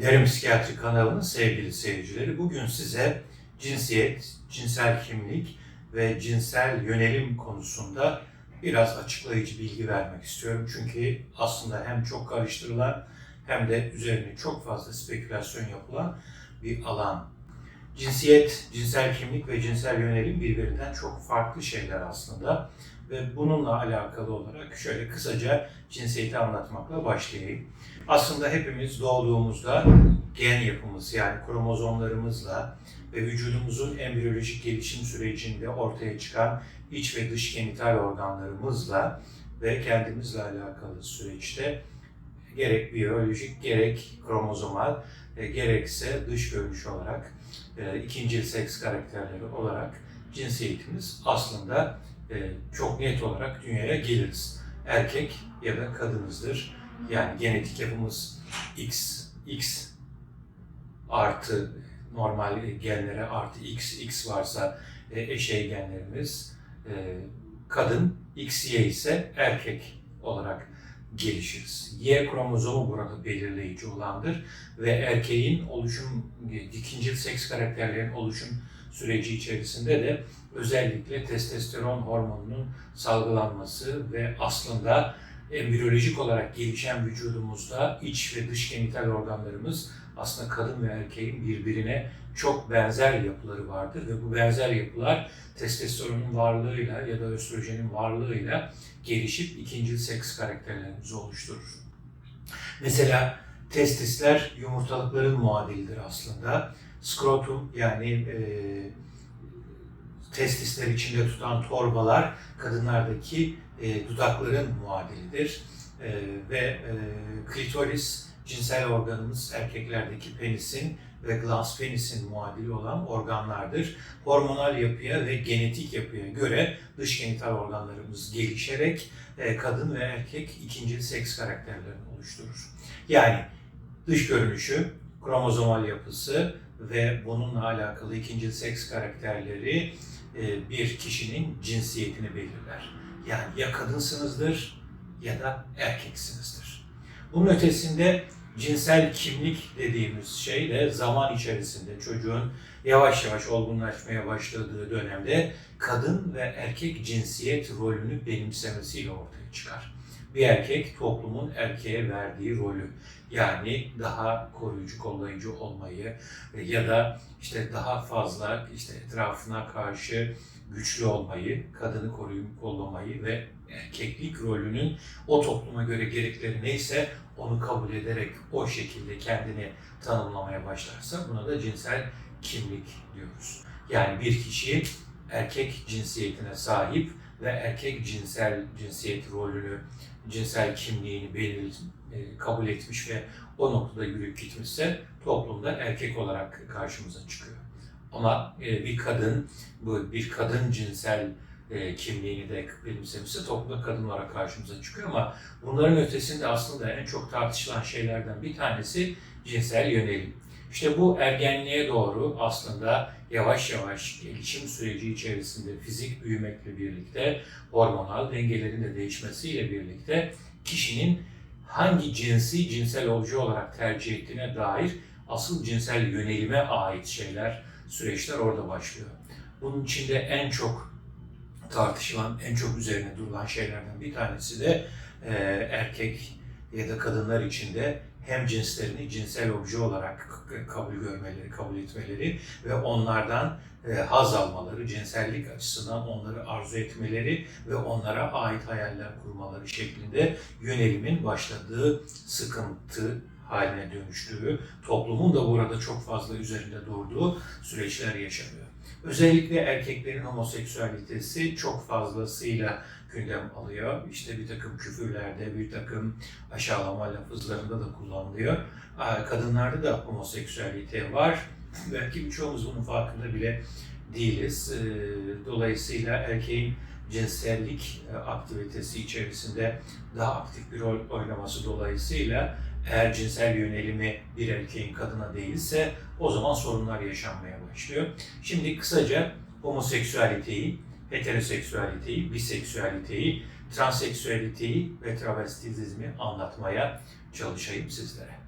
Derin Psikiyatri kanalının sevgili seyircileri, bugün size cinsiyet, cinsel kimlik ve cinsel yönelim konusunda biraz açıklayıcı bilgi vermek istiyorum. Çünkü aslında hem çok karıştırılan hem de üzerine çok fazla spekülasyon yapılan bir alan. Cinsiyet, cinsel kimlik ve cinsel yönelim birbirinden çok farklı şeyler aslında. Ve bununla alakalı olarak şöyle kısaca cinsiyeti anlatmakla başlayayım. Aslında hepimiz doğduğumuzda gen yapımız yani kromozomlarımızla ve vücudumuzun embriyolojik gelişim sürecinde ortaya çıkan iç ve dış genital organlarımızla ve kendimizle alakalı süreçte gerek biyolojik gerek kromozomal e, gerekse dış görünüş olarak e, ikincil seks karakterleri olarak cinsiyetimiz aslında e, çok net olarak dünyaya geliriz. Erkek ya da kadınızdır. Yani genetik yapımız X, X artı normal genlere artı X, X varsa e, eşey genlerimiz e, kadın, XY ise erkek olarak gelişiriz. Y kromozomu burada belirleyici olandır ve erkeğin oluşum, ikincil seks karakterlerin oluşum süreci içerisinde de özellikle testosteron hormonunun salgılanması ve aslında embriyolojik olarak gelişen vücudumuzda iç ve dış genital organlarımız aslında kadın ve erkeğin birbirine çok benzer yapıları vardır ve bu benzer yapılar testosteronun varlığıyla ya da östrojenin varlığıyla gelişip ikincil seks karakterlerimizi oluşturur. Mesela testisler yumurtalıkların muadilidir aslında. Skrotum yani e, testisler içinde tutan torbalar kadınlardaki e, dudakların muadilidir. E, ve e, klitoris cinsel organımız erkeklerdeki penisin ve glans penisin muadili olan organlardır. Hormonal yapıya ve genetik yapıya göre dış genital organlarımız gelişerek e, kadın ve erkek ikinci seks karakterlerini oluşturur. Yani dış görünüşü, kromozomal yapısı ve bununla alakalı ikinci seks karakterleri e, bir kişinin cinsiyetini belirler. Yani ya kadınsınızdır ya da erkeksinizdir. Bunun ötesinde cinsel kimlik dediğimiz şey de zaman içerisinde çocuğun yavaş yavaş olgunlaşmaya başladığı dönemde kadın ve erkek cinsiyet rolünü benimsemesiyle ortaya çıkar. Bir erkek toplumun erkeğe verdiği rolü yani daha koruyucu, kollayıcı olmayı ya da işte daha fazla işte etrafına karşı güçlü olmayı, kadını koruyup kollamayı ve erkeklik rolünün o topluma göre gerekleri neyse onu kabul ederek o şekilde kendini tanımlamaya başlarsa buna da cinsel kimlik diyoruz. Yani bir kişi erkek cinsiyetine sahip ve erkek cinsel cinsiyet rolünü, cinsel kimliğini belir, e, kabul etmiş ve o noktada yürüyüp gitmişse toplumda erkek olarak karşımıza çıkıyor. Ama e, bir kadın, bu bir kadın cinsel e, kimliğini de benimsemişse toplumda kadın olarak karşımıza çıkıyor ama bunların ötesinde aslında en çok tartışılan şeylerden bir tanesi cinsel yönelim. İşte bu ergenliğe doğru aslında yavaş yavaş gelişim süreci içerisinde fizik büyümekle birlikte hormonal dengelerin de değişmesiyle birlikte kişinin hangi cinsi cinsel obje olarak tercih ettiğine dair asıl cinsel yönelime ait şeyler, süreçler orada başlıyor. Bunun içinde en çok tartışılan, en çok üzerine durulan şeylerden bir tanesi de e, erkek ya da kadınlar içinde hem cinslerini cinsel obje olarak kabul görmeleri, kabul etmeleri ve onlardan e, haz almaları, cinsellik açısından onları arzu etmeleri ve onlara ait hayaller kurmaları şeklinde yönelimin başladığı sıkıntı haline dönüştüğü, toplumun da burada çok fazla üzerinde durduğu süreçler yaşanıyor. Özellikle erkeklerin homoseksüalitesi çok fazlasıyla gündem alıyor. İşte bir takım küfürlerde, bir takım aşağılama lafızlarında da kullanılıyor. Kadınlarda da homoseksüalite var. Belki birçoğumuz bunun farkında bile değiliz. Dolayısıyla erkeğin cinsellik aktivitesi içerisinde daha aktif bir rol oynaması dolayısıyla eğer cinsel yönelimi bir erkeğin kadına değilse o zaman sorunlar yaşanmaya başlıyor. Şimdi kısaca homoseksüaliteyi, heteroseksüaliteyi, biseksüaliteyi, transseksüaliteyi ve travestizmi anlatmaya çalışayım sizlere.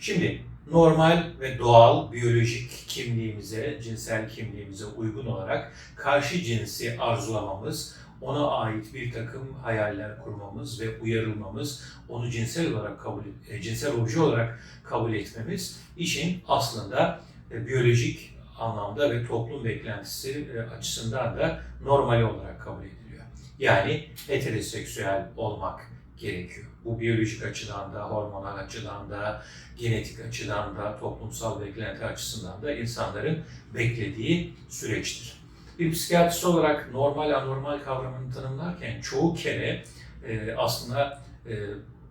Şimdi normal ve doğal biyolojik kimliğimize, cinsel kimliğimize uygun olarak karşı cinsi arzulamamız, ona ait bir takım hayaller kurmamız ve uyarılmamız, onu cinsel olarak kabul e, cinsel obje olarak kabul etmemiz işin aslında e, biyolojik anlamda ve toplum beklentisi e, açısından da normal olarak kabul ediliyor. Yani heteroseksüel olmak gerekiyor. Bu biyolojik açıdan da, hormonal açıdan da, genetik açıdan da, toplumsal beklenti açısından da insanların beklediği süreçtir. Bir psikiyatrist olarak normal anormal kavramını tanımlarken çoğu kere e, aslında e,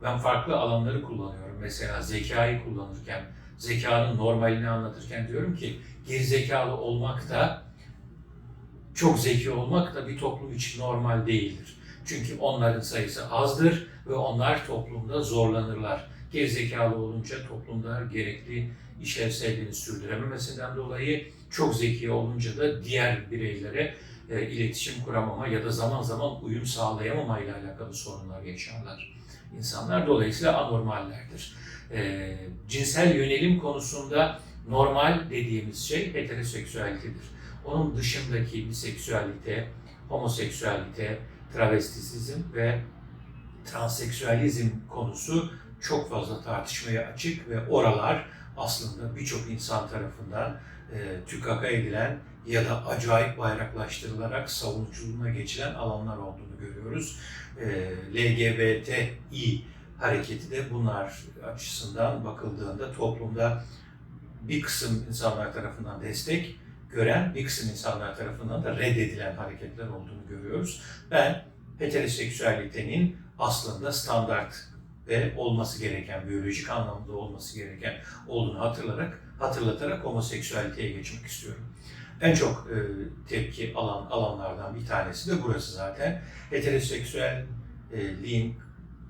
ben farklı alanları kullanıyorum. Mesela zekayı kullanırken, zekanın normalini anlatırken diyorum ki gerizekalı olmak da çok zeki olmak da bir toplum için normal değildir. Çünkü onların sayısı azdır ve onlar toplumda zorlanırlar. Gerizekalı olunca toplumda gerekli işlevselliğini sürdürememesinden dolayı çok zeki olunca da diğer bireylere e, iletişim kuramama ya da zaman zaman uyum sağlayamama ile alakalı sorunlar yaşarlar. İnsanlar dolayısıyla anormallerdir. E, cinsel yönelim konusunda normal dediğimiz şey heteroseksüelitedir. Onun dışındaki biseksüalite, homoseksüalite, travestisizm ve transseksüalizm konusu çok fazla tartışmaya açık ve oralar aslında birçok insan tarafından e, tükaka edilen ya da acayip bayraklaştırılarak savunuculuğuna geçilen alanlar olduğunu görüyoruz. E, LGBTİ hareketi de bunlar açısından bakıldığında toplumda bir kısım insanlar tarafından destek gören, bir kısım insanlar tarafından da reddedilen hareketler olduğunu görüyoruz. Ben heteroseksüalitenin aslında standart ve olması gereken, biyolojik anlamda olması gereken olduğunu hatırlarak, hatırlatarak homoseksüaliteye geçmek istiyorum. En çok e, tepki alan alanlardan bir tanesi de burası zaten. Heteroseksüelliğin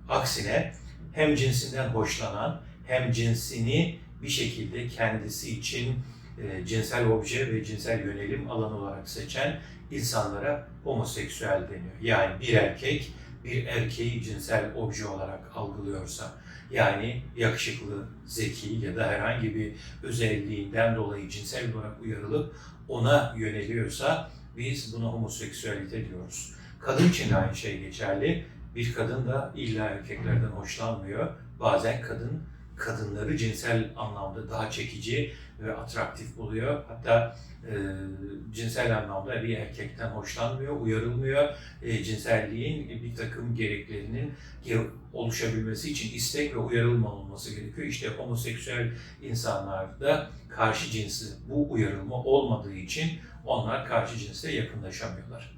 aksine hem cinsinden hoşlanan hem cinsini bir şekilde kendisi için e, cinsel obje ve cinsel yönelim alanı olarak seçen insanlara homoseksüel deniyor. Yani bir erkek bir erkeği cinsel obje olarak algılıyorsa, yani yakışıklı, zeki ya da herhangi bir özelliğinden dolayı cinsel olarak uyarılıp ona yöneliyorsa biz buna homoseksüelite diyoruz. Kadın için de aynı şey geçerli. Bir kadın da illa erkeklerden hoşlanmıyor. Bazen kadın kadınları cinsel anlamda daha çekici ve atraktif buluyor. Hatta e, cinsel anlamda bir erkekten hoşlanmıyor, uyarılmıyor. E, cinselliğin bir takım gereklerinin oluşabilmesi için istek ve uyarılma olması gerekiyor. İşte homoseksüel insanlarda karşı cinsli bu uyarılma olmadığı için onlar karşı cinsle yakınlaşamıyorlar.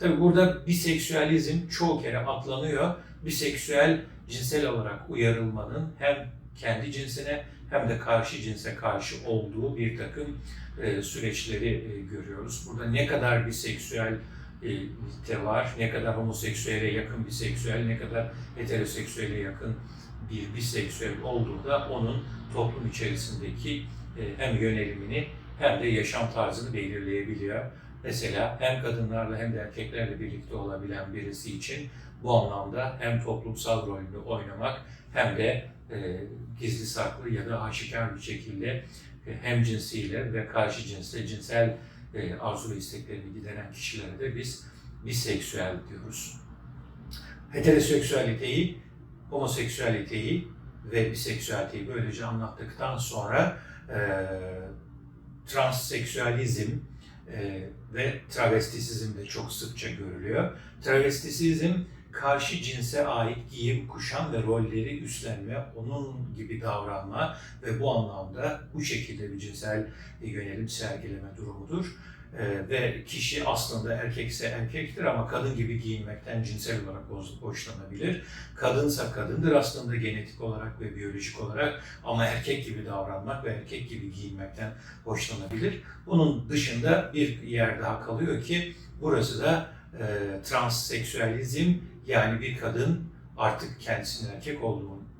Tabi burada biseksüalizm çoğu kere atlanıyor. Biseksüel cinsel olarak uyarılmanın hem kendi cinsine hem de karşı cinse karşı olduğu bir takım e, süreçleri e, görüyoruz. Burada ne kadar bir seksüel e, var, ne kadar homoseksüele yakın bir seksüel, ne kadar heteroseksüele yakın bir biseksüel olduğu da onun toplum içerisindeki e, hem yönelimini hem de yaşam tarzını belirleyebiliyor. Mesela hem kadınlarla hem de erkeklerle birlikte olabilen birisi için bu anlamda hem toplumsal rolünü oynamak hem de e, gizli saklı ya da aşikar bir şekilde e, hem cinsiyle ve karşı cinsle cinsel e, arzu ve isteklerini gideren kişilere de biz biseksüel diyoruz. Heteroseksüaliteyi, homoseksüaliteyi ve biseksüaliteyi böylece anlattıktan sonra e, transseksüalizm e, ve travestisizm de çok sıkça görülüyor. Travestisizm karşı cinse ait giyim, kuşam ve rolleri üstlenme, onun gibi davranma ve bu anlamda bu şekilde bir cinsel yönelim sergileme durumudur. Ee, ve kişi aslında erkekse erkektir ama kadın gibi giyinmekten cinsel olarak hoşlanabilir. Kadınsa kadındır aslında genetik olarak ve biyolojik olarak ama erkek gibi davranmak ve erkek gibi giyinmekten hoşlanabilir. Bunun dışında bir yer daha kalıyor ki burası da e, yani bir kadın artık kendisinin erkek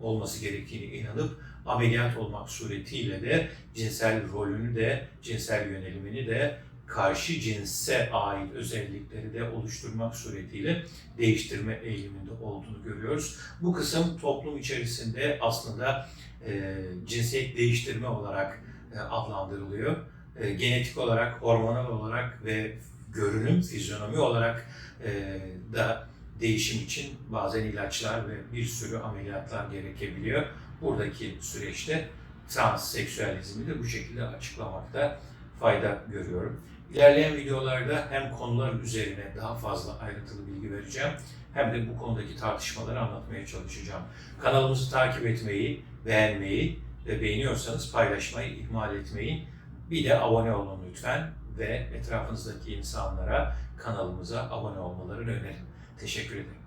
olması gerektiğini inanıp ameliyat olmak suretiyle de cinsel rolünü de, cinsel yönelimini de karşı cinse ait özellikleri de oluşturmak suretiyle değiştirme eğiliminde olduğunu görüyoruz. Bu kısım toplum içerisinde aslında e, cinsiyet değiştirme olarak e, adlandırılıyor. E, genetik olarak, hormonal olarak ve görünüm, fizyonomi olarak e, da değişim için bazen ilaçlar ve bir sürü ameliyatlar gerekebiliyor. Buradaki süreçte transseksüelizmi de bu şekilde açıklamakta fayda görüyorum. İlerleyen videolarda hem konular üzerine daha fazla ayrıntılı bilgi vereceğim hem de bu konudaki tartışmaları anlatmaya çalışacağım. Kanalımızı takip etmeyi, beğenmeyi ve beğeniyorsanız paylaşmayı ihmal etmeyin. Bir de abone olun lütfen ve etrafınızdaki insanlara kanalımıza abone olmalarını önerin. Teşekkür ederim.